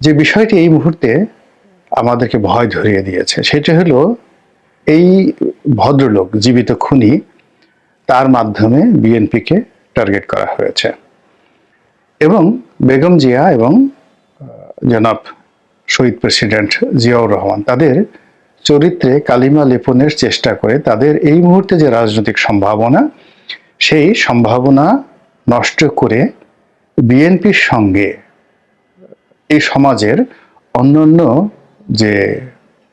যে বিষয়টি এই মুহূর্তে আমাদেরকে ভয় ধরিয়ে দিয়েছে, সেটা হলো এই ভদ্রলোক, জীবিত খুনি, তার মাধ্যমে বিএনপিকে টার্গেট করা হয়েছে। এবং বেগম জিয়া এবং জনাব শহীদ প্রেসিডেন্ট জিয়াউর রহমান, তাদের চরিত্রে কালিমা লেপনের চেষ্টা করে তাদের এই মুহূর্তে যে রাজনৈতিক সম্ভাবনা, সেই সম্ভাবনা নষ্ট করে বিএনপির সঙ্গে এই সমাজের অন্যান্য যে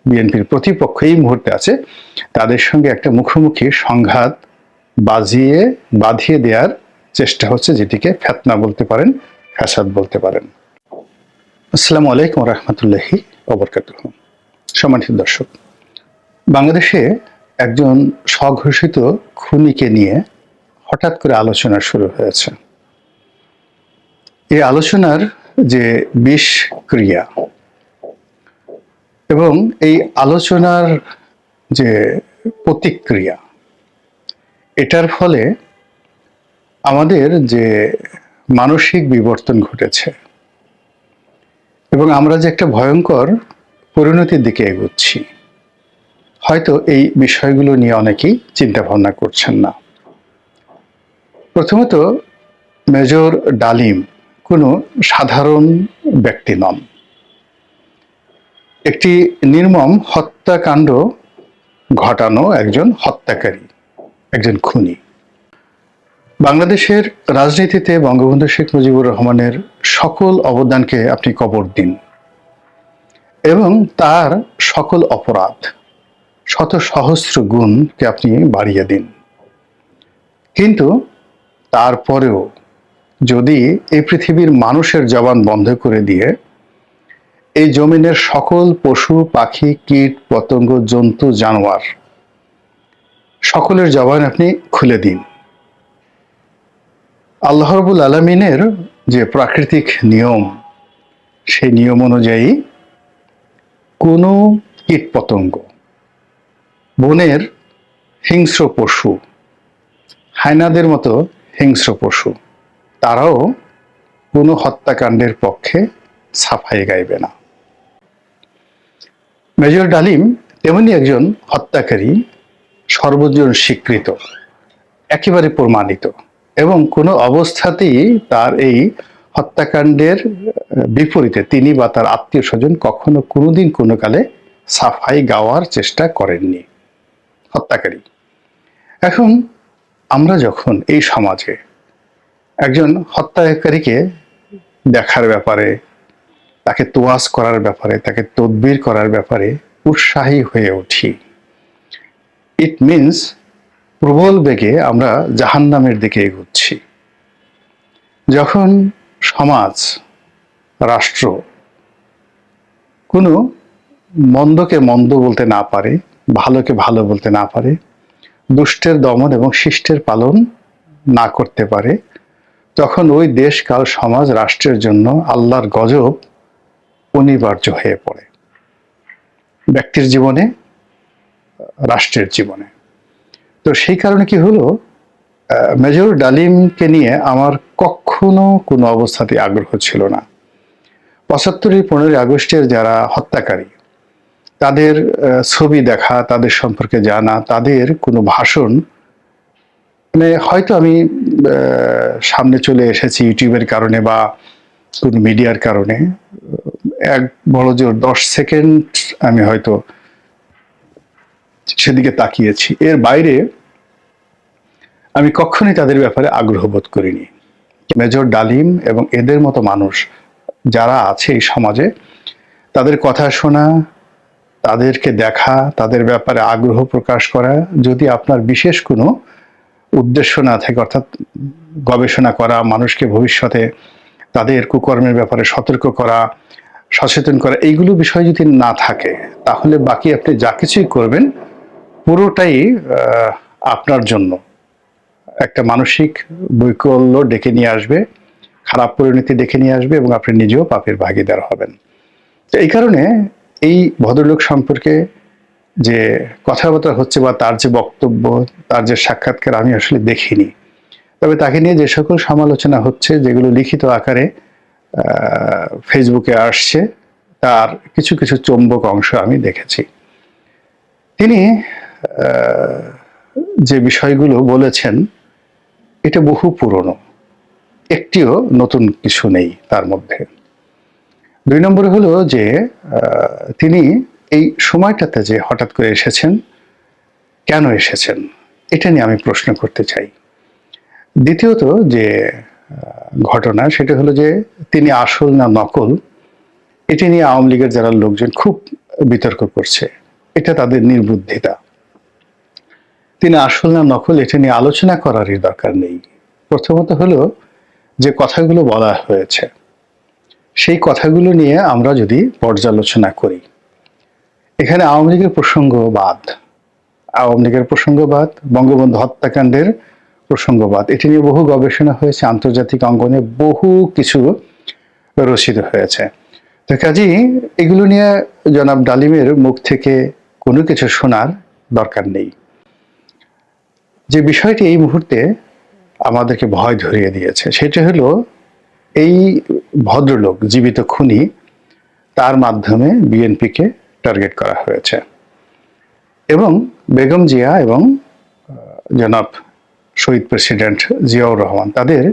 বিএনপির প্রতিপক্ষ এই মুহূর্তে আছে, তাদের সঙ্গে একটা মুখোমুখি সংঘাত বাজিয়ে, বাঁধিয়ে দেওয়ার চেষ্টা হচ্ছে, যেটিকে ফেতনা বলতে পারেন, ফ্যাসাদ বলতে পারেন। আসসালামু আলাইকুম রহমতুল্লাহি অবরকাত সম্মানিত দর্শক, বাংলাদেশে একজন স্বঘোষিত খুনিকে নিয়ে হঠাৎ করে আলোচনা শুরু হয়েছে। এই আলোচনার যে বিষ ক্রিয়া। এবং এই আলোচনার যে প্রতিক্রিয়া, এটার ফলে আমাদের যে মানসিক বিবর্তন ঘটেছে এবং আমরা যে একটা ভয়ঙ্কর পরিণতির দিকে এগোচ্ছি, হয়তো এই বিষয়গুলো নিয়ে অনেকেই চিন্তা ভাবনা করছেন না। প্রথমত মেজর ডালিম কোনো সাধারণ ব্যক্তি নন। একটি নির্মম হত্যাকাণ্ড ঘটানো একজন হত্যাকারী, একজন খুনি। বাংলাদেশের রাজনীতিতে বঙ্গবন্ধু শেখ মুজিবুর রহমানের সকল অবদানকে আপনি কবর দিন এবং তার সকল অপরাধ, শত সহস্র গুণকে আপনি বাড়িয়ে দিন। কিন্তু তারপরেও যদি এই পৃথিবীর মানুষের জবান বন্ধ করে দিয়ে এই জমিনের সকল পশু, পাখি, কীট, পতঙ্গ, জন্তু, জানোয়ার সকলের জবান আপনি খুলে দিন। আল্লাহরবুল আলমিনের যে প্রাকৃতিক নিয়ম, সেই নিয়ম অনুযায়ী কোনো কীট পতঙ্গ, বনের হিংস্র পশু হায়নাদের মতো হিংস্র পশু তারাও কোনো হত্যাকাণ্ডের পক্ষে সাফাই গাইবে না। মেজর ডালিম তেমনি একজন হত্যাকারী, সর্বজন স্বীকৃত, একেবারে প্রমাণিত এবং কোনো অবস্থাতেই তার এই হত্যাকাণ্ডের বিপরীতে তিনি বা তার আত্মীয় স্বজন কখনো কোনোদিন কোনো কালে সাফাই গাওয়ার চেষ্টা করেননি। হত্যাকারী। এখন আমরা যখন এই সমাজে একজন হত্যাকারীকে দেখার ব্যাপারে, তাকে তোয়াজ করার ব্যাপারে, তাকে তদবির করার ব্যাপারে উৎসাহী হয়ে উঠি। ইট মিনস প্রবল বেগে আমরা জাহান্নামের দিকে এগুচ্ছি। যখন সমাজ, রাষ্ট্র কোনো মন্দকে মন্দ বলতে না পারে, ভালোকে ভালো বলতে না পারে, দুষ্টের দমন এবং শিষ্টের পালন না করতে পারে তখন ওই দেশ, কাল সমাজ, রাষ্ট্রের জন্য আল্লাহর গজব অনিবার্য হয়ে পড়ে। ব্যক্তির জীবনে, রাষ্ট্রের জীবনে। তো সেই কারণে কি হলো? মেজর ডালিমকে নিয়ে আমার কখনো কোনো অবস্থাতে আগ্রহ ছিল না। পঁচাত্তরের পনেরোই আগস্টের যারা হত্যাকারী, তাদের ছবি দেখা, তাদের সম্পর্কে জানা, তাদের কোনো ভাষণ মানে হয়তো আমি সামনে চলে এসেছি ইউটিউবের কারণে বা কোনো মিডিয়ার কারণে। এক বড় জোর দশ সেকেন্ড আমি হয়তো সেদিকে তাকিয়েছি। এর বাইরে আমি কখনোই তাদের ব্যাপারে আগ্রহ বোধ করিনি। মেজর ডালিম এবং এদের মতো মানুষ যারা আছে এই সমাজে, তাদের কথা শোনা, তাদেরকে দেখা, তাদের ব্যাপারে আগ্রহ প্রকাশ করা, যদি আপনার বিশেষ কোনো উদ্দেশ্য না থাকে, অর্থাৎ গবেষণা করা, মানুষকে ভবিষ্যতে তাদের কুকর্মের ব্যাপারে সতর্ক করা, সচেতন করা, এইগুলো বিষয় যদি না থাকে, তাহলে বাকি আপনি যা কিছুই করবেন, পুরোটাই আপনার জন্য। একটা মানসিক বৈকল্য ডেকে নিয়ে আসবে, খারাপ পরিণতি ডেকে নিয়ে আসবে এবং আপনি নিজেও পাপের ভাগিদার হবেন। তো এই কারণে এই ভদ্রলোক সম্পর্কে যে কথাবার্তা হচ্ছে বা তার যে বক্তব্য, তার যে সাক্ষাৎকার আমি আসলে দেখিনি। তবে তাকে নিয়ে যে সকল সমালোচনা হচ্ছে, যেগুলো লিখিত আকারে ফেসবুকে আসছে, তার কিছু কিছু চৌম্বক অংশ আমি দেখেছি। তিনি যে বিষয়গুলো বলেছেন, এটা বহু পুরনো। একটিও নতুন কিছু নেই তার মধ্যে। দুই নম্বর হলো যে তিনি এই সময়টাতে যে হঠাৎ করে এসেছেন, কেন এসেছেন? এটা নিয়ে আমি প্রশ্ন করতে চাই। দ্বিতীয়ত যে ঘটনা সেটা হলো যে, তিনি আসল না নকল, এটি নিয়ে আওয়ামী লীগের যারা লোকজন খুব বিতর্ক করছে। এটা তাদের নির্বুদ্ধিতা। তিনি আসল না নকল, এটা নিয়ে আলোচনা করারই দরকার নেই। প্রথমত হলো যে, কথাগুলো বলা হয়েছে। সেই কথাগুলো নিয়ে আমরা যদি পর্যালোচনা করি এখানে আওয়ামী লীগের প্রসঙ্গবাদ, আওয়ামী লীগের প্রসঙ্গবাদ, বঙ্গবন্ধু হত্যাকাণ্ডের প্রসঙ্গবাদ, এটি নিয়ে বহু গবেষণা হয়েছে, আন্তর্জাতিক অঙ্গনে বহু কিছু রচিত হয়েছে। তো কাজেই এগুলো নিয়ে জনাব ডালিমের মুখ থেকে কোনো কিছু শোনার দরকার নেই। যে বিষয়টি এই মুহূর্তে আমাদেরকে ভয় ধরিয়ে দিয়েছে, সেটা হলো এই ভদ্রলোক, জীবিত খুনি, তার মাধ্যমে বিএনপিকে টার্গেট করা হয়েছে। এবং বেগম জিয়া এবং জনাব শহীদ প্রেসিডেন্ট জিয়াউর রহমান তাদের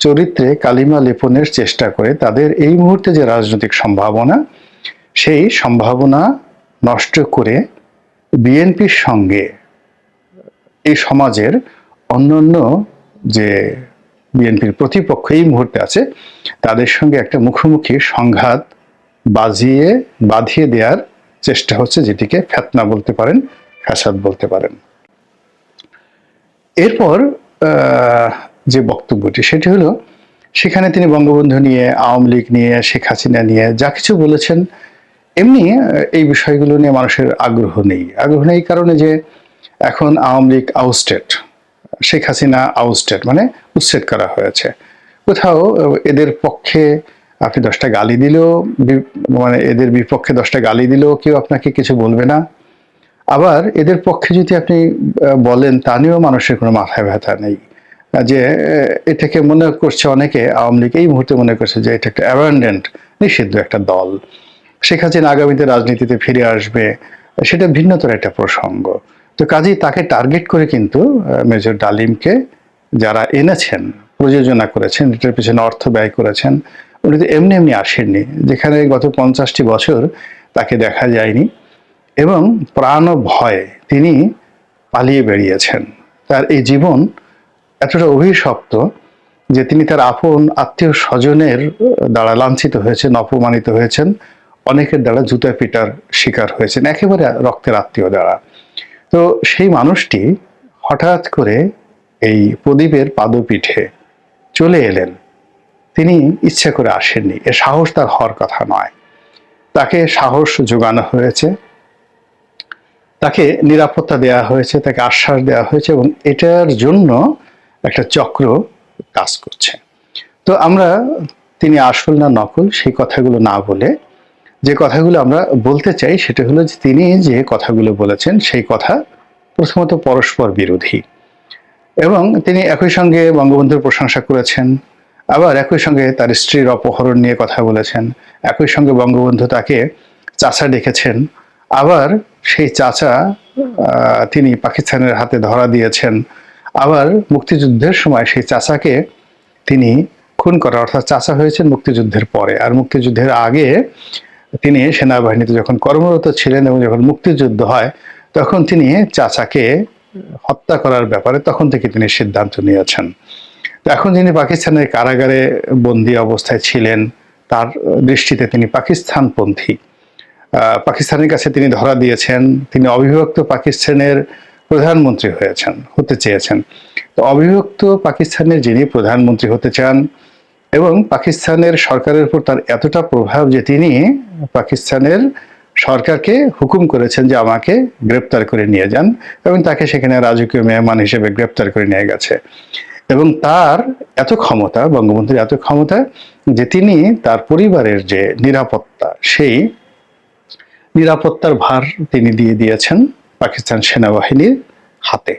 চরিত্রে কালিমা লেপনের চেষ্টা করে তাদের এই মুহূর্তে যে রাজনৈতিক সম্ভাবনা, সেই সম্ভাবনা নষ্ট করে বিএনপির সঙ্গে এই সমাজের অন্যান্য যে বিএনপির প্রতিপক্ষ এই মুহূর্তে আছে, তাদের সঙ্গে একটা মুখোমুখি সংঘাত বাজিয়ে, বাঁধিয়ে দেওয়ার চেষ্টা হচ্ছে যেটিকে ফেতনা বলতে পারেন, ফ্যাসাদ বলতে পারেন। এরপর যে বক্তব্যটি, সেটি হলো, সেখানে তিনি বঙ্গবন্ধু নিয়ে, আওয়ামী লীগ নিয়ে, শেখ হাসিনা নিয়ে যা কিছু বলেছেন, এমনি এই বিষয়গুলো নিয়ে মানুষের আগ্রহ নেই। আগ্রহ নেই কারণে যে এখন আওয়ামী লীগ আউস্টেড শেখ হাসিনা আউস্টেড মানে উচ্ছেদ করা হয়েছে। কোথাও, এদের পক্ষে আপনি দশটা গালি দিলেও মানে এদের বিপক্ষে দশটা গালি দিলেও কেউ আপনাকে কিছু বলবে না। আবার এদের পক্ষে যদি আপনি বলেন তা নিয়েও মানুষের কোনো মাথায় ব্যথা নেই। যে এটাকে মনে করছে অনেকে, আওয়ামী লীগ এই মুহূর্তে মনে করছে যে এটা একটা অ্যাবান্ডেন্ট নিষিদ্ধ একটা দল। শেখ হাসিনা আগামীতে রাজনীতিতে ফিরে আসবে, সেটা ভিন্নতর একটা প্রসঙ্গ। তো কাজেই তাকে টার্গেট করে কিন্তু মেজর ডালিমকে যারা এনেছেন, প্রযোজনা করেছেন, এটার পিছনে অর্থ ব্যয় করেছেন উনি তো এমনি এমনি আসেননি। যেখানে গত পঞ্চাশটি বছর তাকে দেখা যায়নি এবং প্রাণ ভয়ে তিনি পালিয়ে বেরিয়েছেন তার এই জীবন এতটা অভিশপ্ত যে তিনি তার আপন আত্মীয় স্বজনের দ্বারা লাঞ্ছিত হয়েছেন, অপমানিত হয়েছেন, অনেকের দ্বারা জুতা পিটার শিকার হয়েছেন, একেবারে রক্তের আত্মীয় দ্বারা। তো সেই মানুষটি হঠাৎ করে এই প্রদীপের পাদপীঠে চলে এলেন। তিনি ইচ্ছে করে আসেননি। এ সাহস তার হওয়ার কথা নয়। তাকে সাহস যোগানো হয়েছে। তাকে নিরাপত্তা দেওয়া হয়েছে, তাকে আশ্বাস দেওয়া হয়েছে এবং এটার জন্য একটা চক্র কাজ করছে। তো আমরা, তিনি আসল না নকল, সেই কথাগুলো না বলে, যে কথাগুলো আমরা বলতে চাই সেটা হলো যে তিনি যে কথাগুলো বলেছেন, সেই কথা প্রথমত পরস্পর বিরোধী। এবং তিনি একই সঙ্গে বঙ্গবন্ধুর প্রশংসা করেছেন। আবার একই সঙ্গে তার স্ত্রীর অপহরণ নিয়ে কথা বলেছেন। একই সঙ্গে বঙ্গবন্ধু তাকে চাচা ডেকেছেন। আবার সেই চাচা তিনি পাকিস্তানের হাতে ধরা দিয়েছেন। আবার মুক্তিযুদ্ধের সময় সেই চাচাকে তিনি খুন করা, অর্থাৎ চাচা হয়েছেন মুক্তিযুদ্ধের পরে। আর মুক্তিযুদ্ধের আগে তিনি সেনাবাহিনীতে যখন কর্মরত ছিলেন এবং যখন মুক্তিযুদ্ধ হয়, তখন তিনি চাচাকে হত্যা করার ব্যাপারে তখন থেকে তিনি সিদ্ধান্ত নিয়েছেন। এখন যিনি পাকিস্তানের কারাগারে বন্দী অবস্থায় ছিলেন, তার দৃষ্টিতে তিনি পাকিস্তানপন্থী। পাকিস্তানের কাছে তিনি ধরা দিয়েছেন, তিনি অবিভক্ত পাকিস্তানের প্রধানমন্ত্রী হয়েছেন, হতে চেয়েছেন। তো অবিভক্ত পাকিস্তানের যিনি প্রধানমন্ত্রী হতে চান এবং পাকিস্তানের সরকারের উপর তার এতটা প্রভাব যে তিনি পাকিস্তানের সরকারকে হুকুম করেছেন যে আমাকে গ্রেপ্তার করে নিয়ে যান এবং তাকে সেখানে রাজকীয় মেহমান হিসেবে গ্রেপ্তার করে নিয়ে গেছে। এবং তার এত ক্ষমতা, বঙ্গবন্ধুর এত ক্ষমতা, যে তিনি তার পরিবারের যে নিরাপত্তা, সেই নিরাপত্তার ভার তিনি দিয়ে দিয়েছেন পাকিস্তান সেনাবাহিনীর হাতে।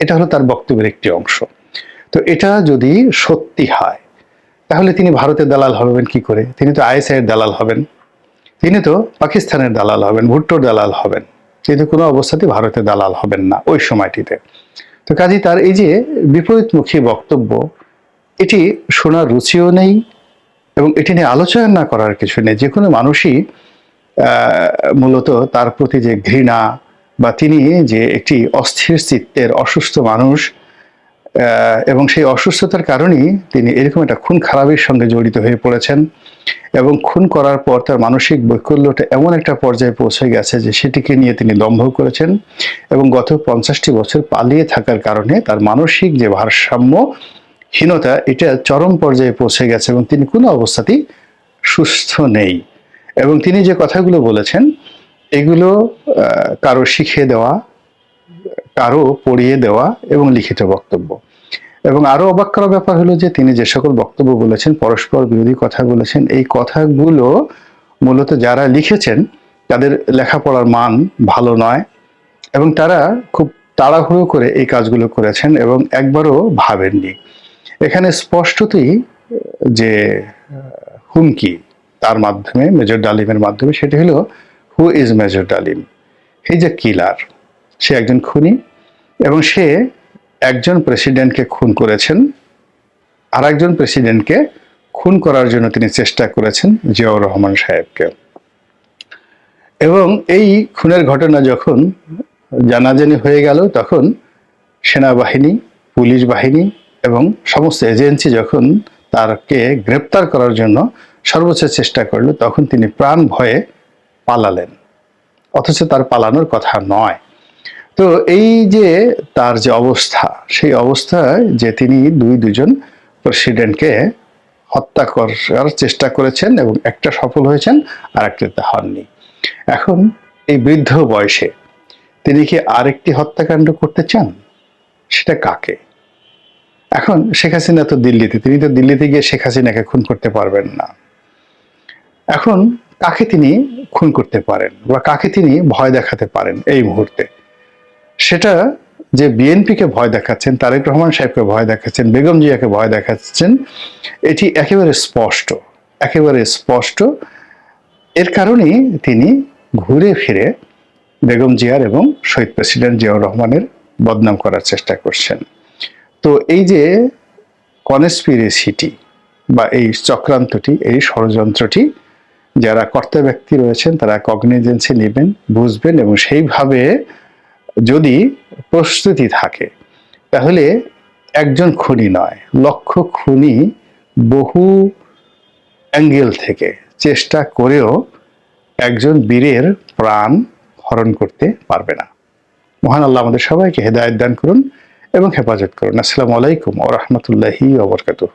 এটা হলো তার বক্তব্যের একটি অংশ। তো এটা যদি সত্যি হয়, তাহলে তিনি ভারতের দালাল হবেন কি করে? তিনি তো আইএসআই এর দালাল হবেন। তিনি তো পাকিস্তানের দালাল হবেন, ভুট্টোর দালাল হবেন। তিনি কোনো অবস্থাতেই ভারতের দালাল হবেন না ওই সময়টিতে। তো কাজী তার এই যে বিপরীতমুখী বক্তব্য, এটি শোনার রুচিও নেই এবং এটি নিয়ে আলোচনা না করার কিছু নেই। যে কোনো মানুষই মূলত তার প্রতি যে ঘৃণা বা তিনি যে একটি অস্থির চিত্তের অসুস্থ মানুষ এবং সেই অসুস্থতার কারণেই তিনি এরকম একটা খুন খারাপের সঙ্গে জড়িত হয়ে পড়েছেন এবং খুন করার পর তার মানসিক বৈকল্যটা এমন একটা পর্যায়ে পৌঁছে গেছে যে সেটিকে নিয়ে তিনি দম্ভ করেছেন এবং গত পঞ্চাশটি বছর পালিয়ে থাকার কারণে তার মানসিক যে ভারসাম্য হীনতা এটা চরম পর্যায়ে পৌঁছে গেছে এবং তিনি কোনো অবস্থাতেই সুস্থ নেই। এবং তিনি যে কথাগুলো বলেছেন, এগুলো কারও শিখিয়ে দেওয়া, কারও পড়িয়ে দেওয়া এবং লিখিত বক্তব্য। এবং আরও অবাক করার ব্যাপার হলো যে তিনি যে সকল বক্তব্য বলেছেন, পরস্পর বিরোধী কথা বলেছেন, এই কথাগুলো মূলত যারা লিখেছেন, তাদের লেখাপড়ার মান ভালো নয় এবং তারা খুব তাড়াহুড়ো করে এই কাজগুলো করেছেন এবং একবারও ভাবেননি। এখানে স্পষ্টতই যে, হুমকি তার মাধ্যমে, মেজর ডালিমের মাধ্যমে, সেটি হলো হু ইজ মেজর ডালিম? হি যে কিলার, সে একজন খুনি এবং সে একজন প্রেসিডেন্টকে খুন করেছেন আর একজন প্রেসিডেন্টকে খুন করার জন্য তিনি চেষ্টা করেছেন জিয়াউর রহমান সাহেবকে। এবং এই খুনের ঘটনা যখন জানাজানি হয়ে গেল, তখন সেনাবাহিনী, পুলিশ বাহিনী এবং সমস্ত এজেন্সি যখন তারকে গ্রেপ্তার করার জন্য সর্বোচ্চ চেষ্টা করল, তখন তিনি প্রাণ ভয়ে পালালেন। অথচ তার পালানোর কথা নয়। তো এই যে তার যে অবস্থা, সেই অবস্থায় যে তিনি দুই দুজন প্রেসিডেন্টকে হত্যা করার চেষ্টা করেছেন এবং একটা সফল হয়েছেন আর একটাতে হননি। এখন এই বৃদ্ধ বয়সে তিনি কি আরেকটি হত্যাকাণ্ড করতে চান? সেটা কাকে? এখন শেখ হাসিনা তো দিল্লিতে, তিনি তো দিল্লিতে গিয়ে শেখ হাসিনাকে খুন করতে পারবেন না। এখন কাকে তিনি খুন করতে পারেন বা কাকে তিনি ভয় দেখাতে পারেন এই মুহূর্তে? সেটা যে বিএনপিকে ভয় দেখাচ্ছেন, তারেক রহমান সাহেবকে ভয় দেখাচ্ছেন, বেগম জিয়াকে ভয় দেখাচ্ছেন, এটি একেবারে স্পষ্ট একেবারে স্পষ্ট। এর কারণেই তিনি ঘুরে ফিরে বেগম জিয়ার এবং শহীদ প্রেসিডেন্ট জিয়াউর রহমানের বদনাম করার চেষ্টা করছেন। তো এই যে কনস্পিরেসিটি বা এই চক্রান্তটি, এই ষড়যন্ত্রটি, যারা কর্তা ব্যক্তি রয়েছেন, তারা কগনিজেন্সি নেবেন, বুঝবেন এবং সেইভাবে যদি প্রস্তুতি থাকে, তাহলে একজন খুনি নয়, লক্ষ খুনি বহু অ্যাঙ্গেল থেকে চেষ্টা করেও একজন বীরের প্রাণ হরণ করতে পারবে না। মহান আল্লাহ আমাদের সবাইকে হেদায়ত দান করুন এবং হেফাজত করুন। আসসালামু আলাইকুম ও রহমতুল্লাহি ওবরকাতুহ